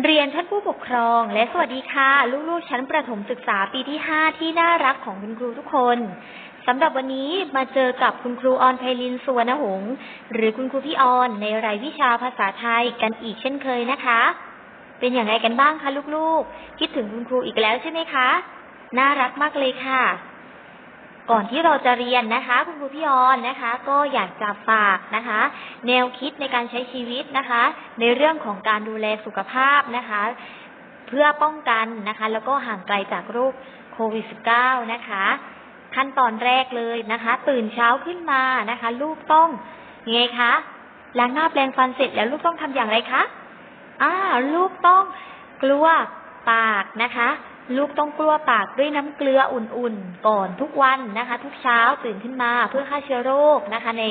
เรียนท่านผู้ปกครองและสวัสดีค่ะ ลูกๆชั้นประถมศึกษาปีที่ 5 ที่น่ารักของคุณครูทุกคนสำหรับวันนี้มาเจอกับคุณครูออนไพลินสุวรรณหงษ์หรือคุณครูพี่ออนในรายวิชาภาษาไทยกันอีกเช่นเคยนะคะ เป็นอย่างไรกันบ้างคะลูกๆ คิดถึงคุณครูอีกแล้วใช่ไหมคะ น่ารักมากเลยค่ะ ก่อนที่เราจะเรียนนะคะ คุณครูพี่ออนนะคะ ก็อยากจะฝากนะคะ แนวคิดในการใช้ชีวิตนะคะ ในเรื่องของการดูแลสุขภาพนะคะ เพื่อป้องกันนะคะ แล้วก็ห่างไกลจากโรคโควิด -19 นะคะ ขั้นตอนแรกเลยนะคะ ตื่นเช้าขึ้นมานะคะ ลูกต้องยังไงคะล้างหน้าแปรงฟันเสร็จแล้วลูกต้องทำอย่างไรคะอ่าลูกต้องกลัวปากนะคะ ลูกต้องกลัวปากด้วยน้ำเกลืออุ่นๆ ก่อนทุกวันนะคะ ทุกเช้าตื่นขึ้นมาเพื่อฆ่าเชื้อโรคนะคะ ใน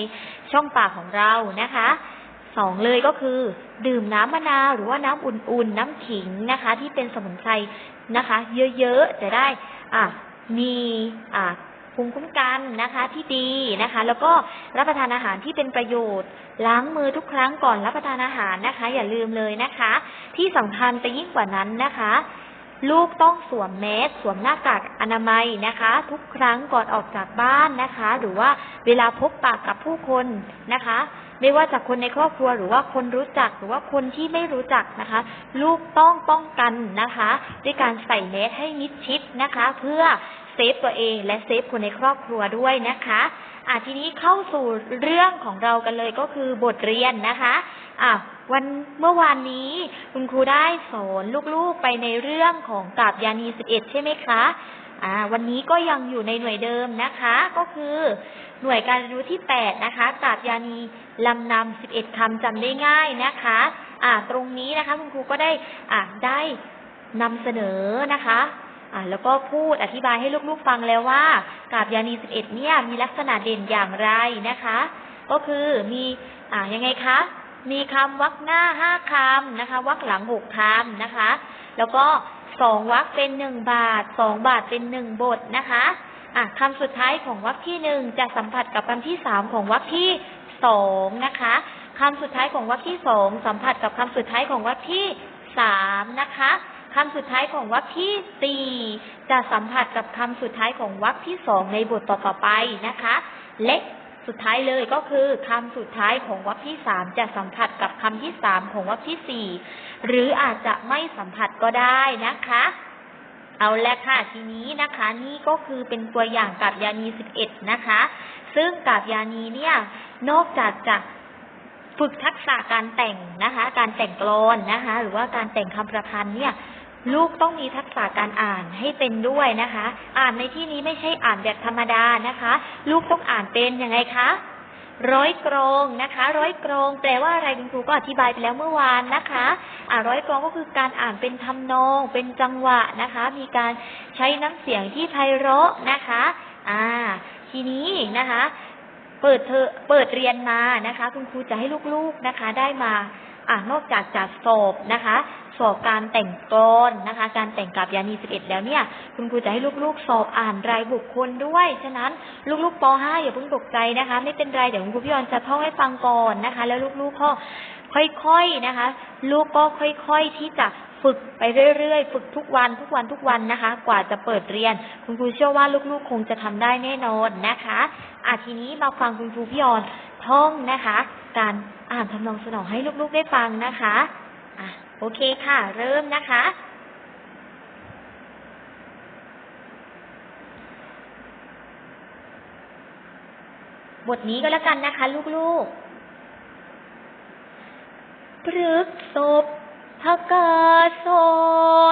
ช่องปากของเรานะคะสองเลยก็คือ ดื่มน้ำมะนาวหรือว่าน้ำอุ่นๆ น้ำขิงนะคะ ที่เป็นสมุนไพรนะคะ เยอะๆ จะได้อะมีอะภูมิคุ้มกันนะคะที่ดีนะคะ แล้วก็รับประทานอาหารที่เป็นประโยชน์ ล้างมือทุกครั้งก่อนรับประทานอาหารนะคะ อย่าลืมเลยนะคะ ที่สำคัญไปยิ่งกว่านั้นนะคะ ลูกต้องสวมแมสสวมหน้ากากอนามัยนะคะ ทุกครั้งก่อนออกจากบ้านนะคะ หรือว่าเวลาพบปากกับผู้คนนะคะ ไม่ว่าจากคนในครอบครัวหรือว่าคนรู้จักหรือว่าคนที่ไม่รู้จักนะคะ ลูกต้องป้องกันนะคะ ด้วยการใส่แมสให้มิดชิดนะคะ เพื่อเซฟตัวเองและเซฟคนในครอบครัวด้วยนะคะอะทีนี้เข้าสู่เรื่องของเรากันเลยก็คือบทเรียนนะคะอะ วันเมื่อวานนี้ คุณครูได้สอนลูกๆไปในเรื่องของกาบยานีสิบเอ็ดใช่ไหมคะอ่าวันนี้ก็ยังอยู่ในหน่วยเดิมนะคะ ก็คือหน่วยการเรียนรู้ที่แปดนะคะกาบยานีลำนำสิบเอ็ดคำจำได้ง่ายนะคะ อ่า ตรงนี้นะคะ คุณครูก็ได้อ่าได้นำเสนอนะคะอ่าแล้วก็พูดอธิบายให้ลูกๆฟังแล้วว่ากาบยานีสิบเอ็ดเนี่ยมีลักษณะเด่นอย่างไรนะคะ ก็คือมีอ่ายังไงคะ มีคำวรรคหน้าห้าคำนะคะวรรคหลังหกคำนะคะ แล้วก็สองวรรคเป็นหนึ่งบาทสองบาทเป็นหนึ่งบทนะคะอะคำสุดท้ายของวรรคที่หนึ่งจะสัมผัสกับคำที่สามของวรรคที่สองนะคะคำสุดท้ายของวรรคที่สองสัมผัสกับคำสุดท้ายของวรรคที่สามนะคะคำสุดท้ายของวรรคที่สี่จะสัมผัสกับคำสุดท้ายของวรรคที่สองในบทต่อๆไปนะคะ และ สุดท้ายเลยก็คือคำสุดท้ายของวรรคที่สามจะสัมผัสกับคำที่สามของวรรคที่สี่หรืออาจจะไม่สัมผัสก็ได้นะคะ เอาละค่ะทีนี้นะคะ นี่ก็คือเป็นตัวอย่างกาบยานีสิบเอ็ดนะคะ ซึ่งกาบยานีเนี่ยนอกจากจะฝึกทักษะการแต่งนะคะ การแต่งกลอนนะคะ หรือว่าการแต่งคำประพันธ์เนี่ย ลูกต้องมีทักษะการอ่านให้เป็นด้วยนะคะ อ่านในที่นี้ไม่ใช่อ่านแบบธรรมดานะคะ ลูกต้องอ่านเป็นยังไงคะ ร้อยกรองนะคะ ร้อยกรองแปลว่าอะไรคุณครูก็อธิบายไปแล้วเมื่อวานนะคะอ่าร้อยกรองก็คือการอ่านเป็นทำนอง เป็นจังหวะนะคะ มีการใช้น้ำเสียงที่ไพเราะนะคะ อ่า ทีนี้นะคะ เปิดเธอเปิดเรียนมานะคะ คุณครูจะให้ลูกๆนะคะ ได้มาอ่านอกจากจัดสอบนะคะ สอบการแต่งกลอนนะคะ การแต่งกับยานีสิบเอ็ดแล้วเนี่ย คุณครูจะให้ลูกๆสอบอ่านรายบุคคลด้วย ฉะนั้นลูกๆป .5 อย่าเพิ่งตกใจนะคะ ไม่เป็นไรเดี๋ยวคุณครูพี่ออนจะท่องให้ฟังก่อนนะคะ แล้วลูกๆก็ค่อยๆนะคะ ลูกก็ค่อยๆที่จะฝึกไปเรื่อยๆ ฝึกทุกวันทุกวันทุกวันนะคะ กว่าจะเปิดเรียน คุณครูเชื่อว่าลูกๆ คงจะทำได้แน่นอนนะคะอะทีนี้มาฟังคุณครูพี่ออนท่องนะคะ การอ่านทำนองสนองให้ลูกๆได้ฟังนะคะอะ โอเคค่ะ เริ่มนะคะ บทนี้ก็แล้วกันนะคะ ลูกๆพฤกษบพกาส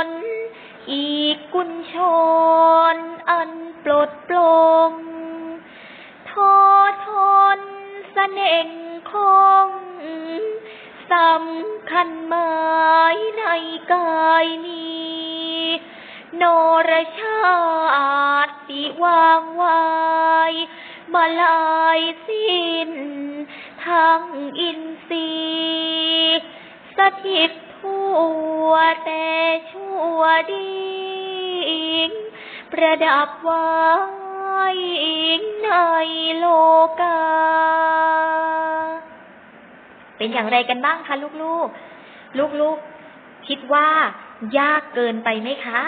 นอีกกุญชน อันปลดปลงทอทนเสน่งคง สำคัญหมายในกายนี้ โนรชาติวางไว้มาลายสิ้น ทั้งอินทรีย์สถิตทั่วแต่ชั่วดิ่งประดับไว้ในโลกา เป็นอย่างไรกันบ้างคะลูกๆ ลูกๆ คิดว่ายากเกินไปไหมคะ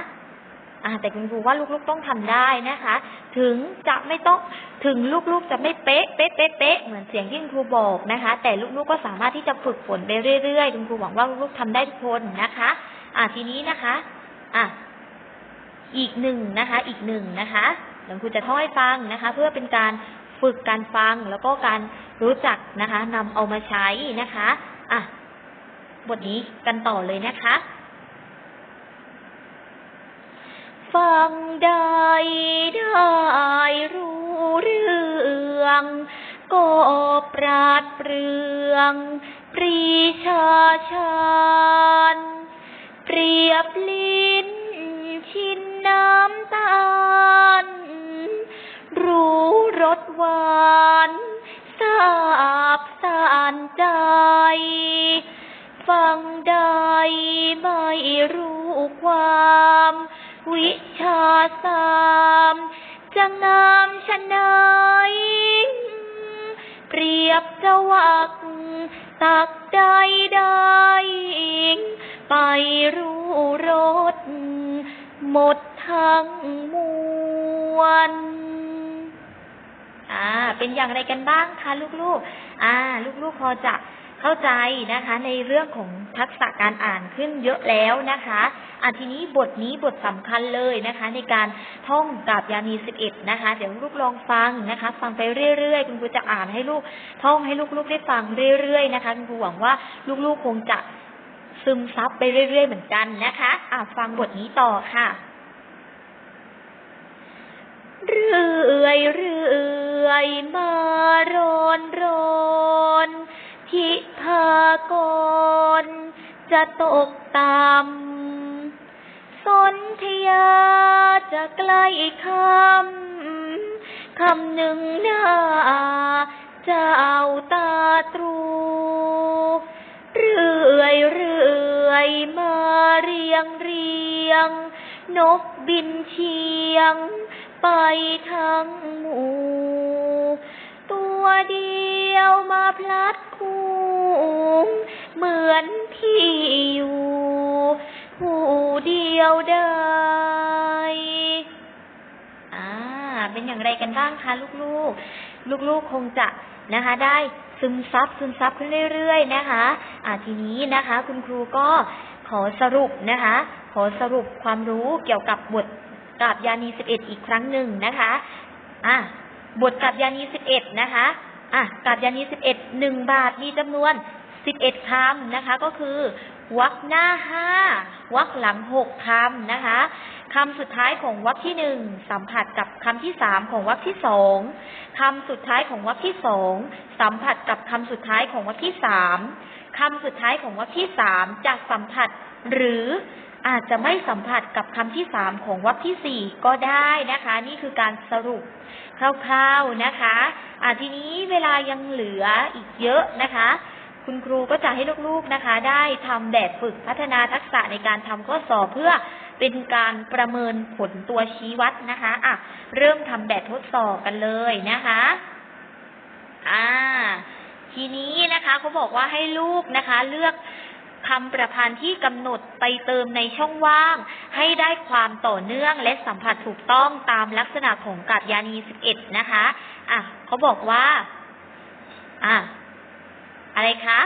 อ่าแต่คุณครูว่าลูกๆต้องทำได้นะคะ ถึงจะไม่ต้องถึงลูกๆจะไม่เป๊ะเป๊ะเป๊ะเป๊ะเหมือนเสียงที่คุณครูบอกนะคะ แต่ลูกๆก็สามารถที่จะฝึกฝนไปเรื่อยๆคุณครูหวังว่าลูกๆทำได้ทุกคนนะคะ อ่าทีนี้นะคะ อะอีกหนึ่งนะคะ อีกหนึ่งนะคะเดี๋ยวครูจะท่องให้ฟังนะคะ เพื่อเป็นการ ฝึกการฟังแล้วก็การรู้จักนะคะนำเอามาใช้นะคะอะบทนี้กันต่อเลยนะคะ ฟังได้ได้รู้เรื่อง ก็ปราดเปรือง ปรีชาชาญเปรียบลิ้น ชินน้ำตาล สหวานสาบสานใจ ฟังได้ไม่รู้ความ วิชาสามจะงามชะนายเปรียบสวัก ตักใดใดไปรู้รสหมดทั้งมวล อ่า เป็นอย่างไรกันบ้างคะลูกๆ อ่า ลูกๆพอจะเข้าใจนะคะ ในเรื่องของทักษะการอ่านขึ้นเยอะแล้วนะคะอะทีนี้บทนี้บทสำคัญเลยนะคะ ในการท่องกาบยานีสิบเอ็ดนะคะ เดี๋ยวลูกลองฟังนะคะ ฟังไปเรื่อยๆ คุณครูจะอ่านให้ลูกท่องให้ลูกๆได้ฟังเรื่อยๆนะคะคุณครูหวังว่าลูกๆคงจะซึมซับไปเรื่อยๆเหมือนกันนะคะอะฟังบทนี้ต่อค่ะ เรื่อยเรื่อยื่อยมาร้อนร้อนทิพากรจะตกต่ำสนธยาจะใกล้คำคำหนึ่งหน้าจะเอาตาตรู เรื่อยเรื่อยมาเรียงเรียง นกบินเชียง ไปทั้งหมู่ ตัวเดียวมาพลัดคู่เหมือนพี่อยู่ผู้เดียวได้อ่า เป็นอย่างไรกันบ้างคะลูกๆ ลูกๆคงจะนะคะ ได้ซึมซับซึมซับขึ้นเรื่อยๆนะคะอ่าทีนี้นะคะ คุณครูก็ขอสรุปนะคะ ขอสรุปความรู้เกี่ยวกับบทกาบยานีสิบเอ็ดอีกครั้งหนึ่งนะคะ อะ บทกาบยานีสิบเอ็ดนะคะอะกาบยานีสิบเอ็ดหนึ่งบาทมีจำนวนสิบเอ็ดคำนะคะ ก็คือวรรคหน้าห้าวรรคหลังหกคำนะคะคำสุดท้ายของวรรคที่หนึ่งสัมผัสกับคำที่สามของวรรคที่สองคำสุดท้ายของวรรคที่สองสัมผัสกับคำสุดท้ายของวรรคที่สามคำสุดท้ายของวรรคที่สามจะสัมผัสหรือ อาจจะไม่สัมผัสกับคำที่สามของวรรคที่สี่ก็ได้นะคะ นี่คือการสรุปคร่าวๆนะคะอ่าทีนี้เวลายังเหลืออีกเยอะนะคะ คุณครูก็จะให้ลูกๆนะคะ ได้ทำแบบฝึกพัฒนาทักษะในการทำข้อสอบเพื่อเป็นการประเมินผลตัวชี้วัดนะคะอะเริ่มทำแบบทดสอบกันเลยนะคะอ่าทีนี้นะคะเขาบอกว่าให้ลูกนะคะ เลือก คำประพันธ์ที่กำหนดไปเติมในช่องว่าง ให้ได้ความต่อเนื่องและสัมผัสถูกต้องตามลักษณะของกาบยานี11นะคะ อะเขาบอกว่า อะอะไรคะ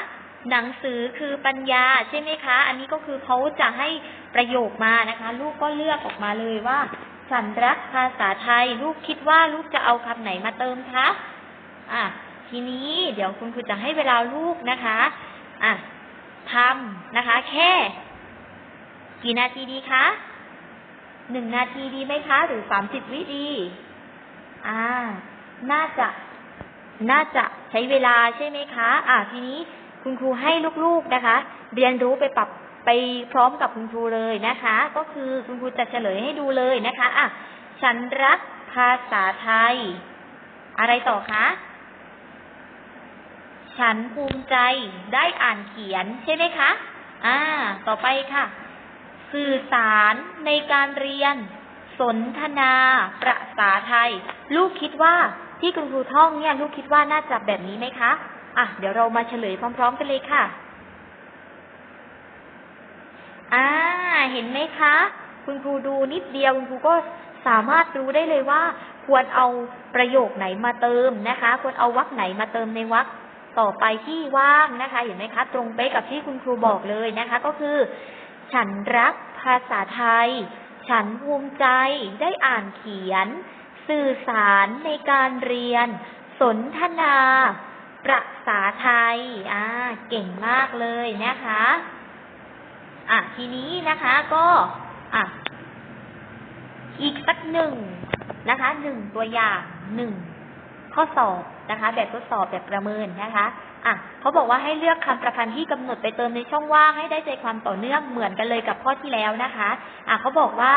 หนังสือคือปัญญาใช่ไหมคะ อันนี้ก็คือเขาจะให้ประโยคมานะคะ ลูกก็เลือกออกมาเลยว่า ฉันรักภาษาไทย ลูกคิดว่าลูกจะเอาคำไหนมาเติมคะ อะ ทีนี้เดี๋ยวคุณครูจะให้เวลาลูกนะคะ อะ ทำนะคะ แค่ กี่นาทีดีคะหนึ่งนาทีดีไหมคะ หรือสามสิบวิดีอ่า น่าจะ น่าจะใช้เวลาใช่ไหมคะ อ่าทีนี้คุณครูให้ลูกๆนะคะ เรียนรู้ไปปรับไปพร้อมกับคุณครูเลยนะคะ ก็คือคุณครูจะเฉลยให้ดูเลยนะคะ อะ ฉันรักภาษาไทย อะไรต่อคะ ฉันภูมิใจได้อ่านเขียนใช่ไหมคะ อ่า ต่อไปค่ะ สื่อสารในการเรียน สนทนาประษาไทย ลูกคิดว่าที่คุณครูท่องเนี่ย ลูกคิดว่าน่าจะแบบนี้ไหมคะ อะ เดี๋ยวเรามาเฉลยพร้อม ๆ กันเลยค่ะ อ่า เห็นไหมคะ คุณครูดูนิดเดียวคุณครูก็สามารถรู้ได้เลยว่า ควรเอาประโยคไหนมาเติมนะคะ ควรเอาวรรคไหนมาเติมในวรรค ต่อไปที่ว่างนะคะ เห็นไหมคะ ตรงเป๊ะกับที่คุณครูบอกเลยนะคะ ก็คือ ฉันรักภาษาไทย ฉันภูมิใจได้อ่านเขียน สื่อสารในการเรียน สนทนาประษาไทย อ่า เก่งมากเลยนะคะ อะ ทีนี้นะคะก็ อะ อีกสักหนึ่งนะคะ หนึ่งตัวอย่างหนึ่ง ข้อสอบนะคะ แบบทดสอบแบบประเมินนะคะอะเขาบอกว่าให้เลือกคำประพันธ์ที่กำหนดไปเติมในช่องว่างให้ได้ใจความต่อเนื่องเหมือนกันเลยกับข้อที่แล้วนะคะอะเขาบอกว่า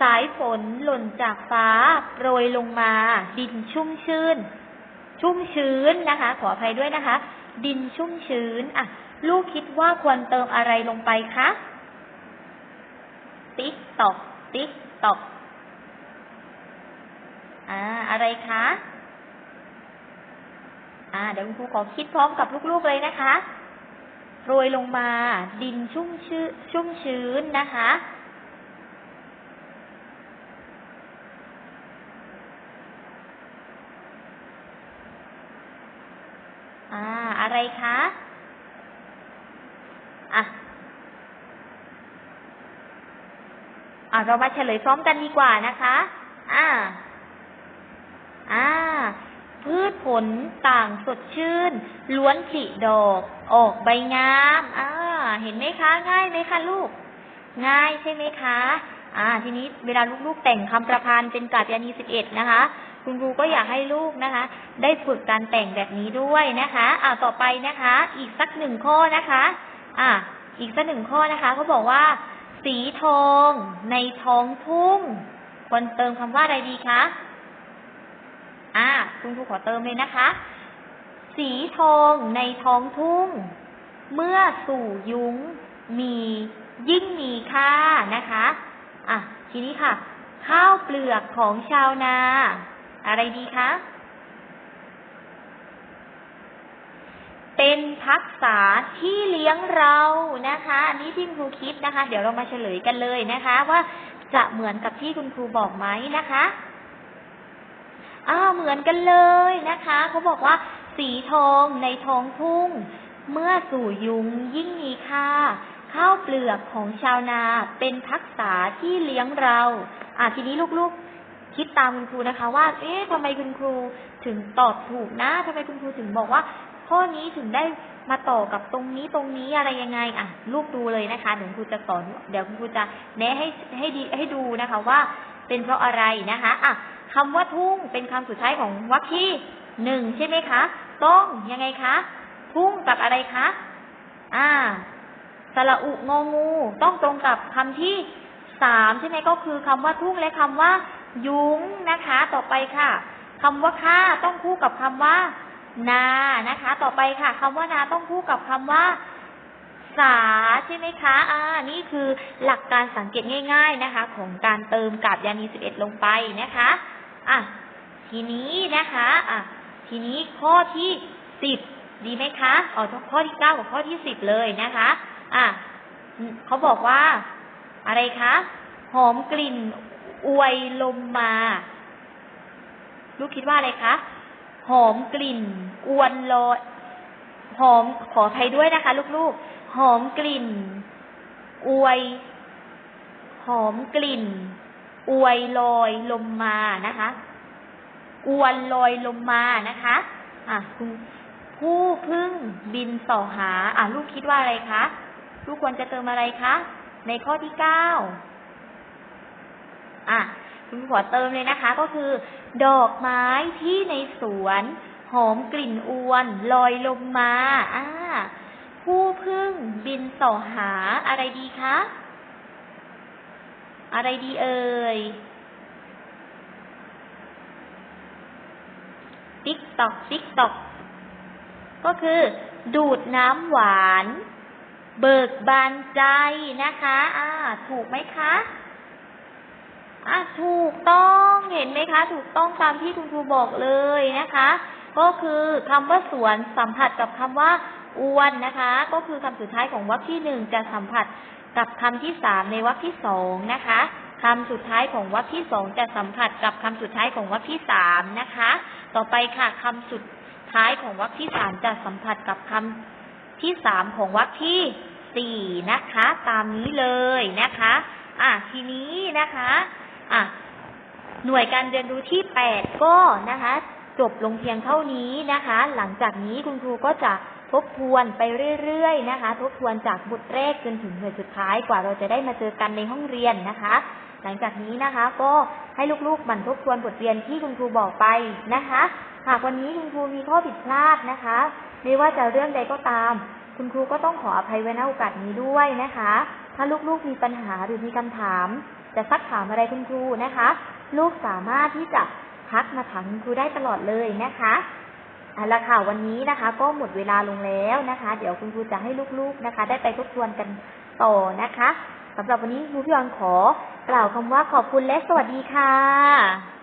สายฝนหล่นจากฟ้าโปรยลงมา ดินชุ่มชื้น ชุ่มชื้นนะคะ ขออภัยด้วยนะคะ ดินชุ่มชื้นอะลูกคิดว่าควรเติมอะไรลงไปคะติ๊กตอกติ๊กตอกอ่าอะไรคะ อ่าเดี๋ยวคุณครูขอคิดพร้อมกับลูกๆเลยนะคะ โรยลงมา ดินชุ่มชื้นชุ่มชื้นนะคะ อ่า อะไรคะอะอ่าเรามาเฉลยพร้อมกันดีกว่านะคะ อ่า อ่า พืชผลต่างสดชื่น ล้วนผลิดอกออกใบงามอ่าเห็นไหมคะ ง่ายไหมคะลูก ง่ายใช่ไหมคะ อ่า ทีนี้เวลาลูกๆแต่งคำประพันธ์เป็นกาบยานีสิบเอ็ดนะคะ คุณครูก็อยากให้ลูกนะคะ ได้ฝึกการแต่งแบบนี้ด้วยนะคะ อ่าต่อไปนะคะ อีกสักหนึ่งข้อนะคะ อ่า อีกสักหนึ่งข้อนะคะเขาบอกว่า สีทองในท้องทุ่งควรเติมคำว่าอะไรดีคะ อ่าคุณครูขอเติมเลยนะคะ สีทองในท้องทุ่ง เมื่อสู่ยุ้งมียิ่งมีค่านะคะ อะ ทีนี้ค่ะ ข้าวเปลือกของชาวนา อะไรดีคะ เป็นพักษาที่เลี้ยงเรานะคะ อันนี้ที่คุณครูคิดนะคะ เดี๋ยวเรามาเฉลยกันเลยนะคะ ว่าจะเหมือนกับที่คุณครูบอกไหมนะคะ อ้าวเหมือนกันเลยนะคะเขาบอกว่า สีทองในท้องทุ่ง เมื่อสู่ยุงยิ่งมีค่าข้าวเปลือกของชาวนาเป็นพักษาที่เลี้ยงเรา อะทีนี้ลูกๆ คิดตามคุณครูนะคะ ว่า เอ๊ะทำไมคุณครูถึงตอบถูกนะทำไมคุณครูถึงบอกว่า ข้อนี้ถึงได้มาต่อกับตรงนี้ตรงนี้อะไรยังไง อะ ลูกดูเลยนะคะเดี๋ยวคุณครูจะสอน เดี๋ยวคุณครูจะแนะให้ให้ดีให้ดูนะคะว่า เป็นเพราะอะไรนะคะ อะ คำว่าทุ่งเป็นคำสุดท้ายของวรรคที่หนึ่งใช่ไหมคะ ต้องยังไงคะ ทุ่งกับอะไรคะ อ่าสระอุงองู ต้องตรงกับคำที่สามใช่ไหมก็คือคำว่าทุ่งและคำว่า ยุ้งนะคะ ต่อไปค่ะคำว่าข้าต้องคู่กับคำว่า นานะคะ ต่อไปค่ะคำว่านาต้องคู่กับคำว่าสาใช่ไหมคะ อ่า นี่คือหลักการสังเกตง่าย ๆนะคะ ของการเติมกาบยานีสิบเอ็ดลงไปนะคะ อะ ทีนี้นะคะอะทีนี้ข้อที่สิบดีไหมคะอ๋อข้อที่เก้ากับข้อที่สิบเลยนะคะ อะเขาบอกว่า อะไรคะ หอมกลิ่นอวยลมมา ลูกคิดว่าอะไรคะ หอมกลิ่นอวนลอยหอมขออภัยด้วยนะคะ ลูกๆ หอมกลิ่น อวย หอมกลิ่น อวยลอยลมมานะคะ อวนลอยลมมานะคะ อะคุณผู้พึ่งบินส่อหา อะลูกคิดว่าอะไรคะ ลูกควรจะเติมอะไรคะ ในข้อที่เก้าอะคุณขอเติมเลยนะคะ ก็คือ ดอกไม้ที่ในสวน หอมกลิ่นอวน ลอยลมมา อ่า ผู้พึ่งบินส่อหาอะไรดีคะ อะไรดีเอ่ยติ๊กตอกติ๊กตอกก็คือ ดูดน้ำหวาน เบิกบานใจนะคะอ่าถูกไหมคะอะถูกต้องเห็นไหมคะ ถูกต้องตามที่คุณครูบอกเลยนะคะ ก็คือคำว่าสวนสัมผัสกับคำว่าอ้วนนะคะ ก็คือคำสุดท้ายของวรรคที่หนึ่งจะสัมผัส กับคำที่สามในวรรคที่สองนะคะคำสุดท้ายของวรรคที่สองจะสัมผัสกับคำสุดท้ายของวรรคที่สามนะคะ ต่อไปค่ะคำสุดท้ายของวรรคที่สามจะสัมผัสกับคำที่สามของวรรคที่สี่นะคะ ตามนี้เลยนะคะ อะทีนี้นะคะ อะหน่วยการเรียนรู้ที่แปดก็นะคะ จบลงเพียงเท่านี้นะคะ หลังจากนี้คุณครูก็จะ บทวนไปเรื่อยๆนะคะ ทบทวนจากบทแรกจนถึงหน่วยสุดท้ายกว่าเราจะได้มาเจอกันในห้องเรียนนะคะ หลังจากนี้นะคะ ก็ให้ลูกๆหมั่นทบทวนบทเรียนที่คุณครูบอกไปนะคะ หากวันนี้คุณครูมีข้อผิดพลาดนะคะ ไม่ว่าจะเรื่องใดก็ตาม คุณครูก็ต้องขออภัยไว้ณโอกาสนี้ด้วยนะคะ ถ้าลูกๆมีปัญหาหรือมีคำถาม จะซักถามอะไรคุณครูนะคะ ลูกสามารถที่จะทักมาถามคุณครูได้ตลอดเลยนะคะ เอาละค่ะวันนี้นะคะ ก็หมดเวลาลงแล้วนะคะ เดี๋ยวคุณครูจะให้ลูกๆนะคะ ได้ไปทบทวนกันต่อนะคะสำหรับวันนี้ครูพี่ออนขอกล่าวคำว่าขอบคุณและสวัสดีค่ะ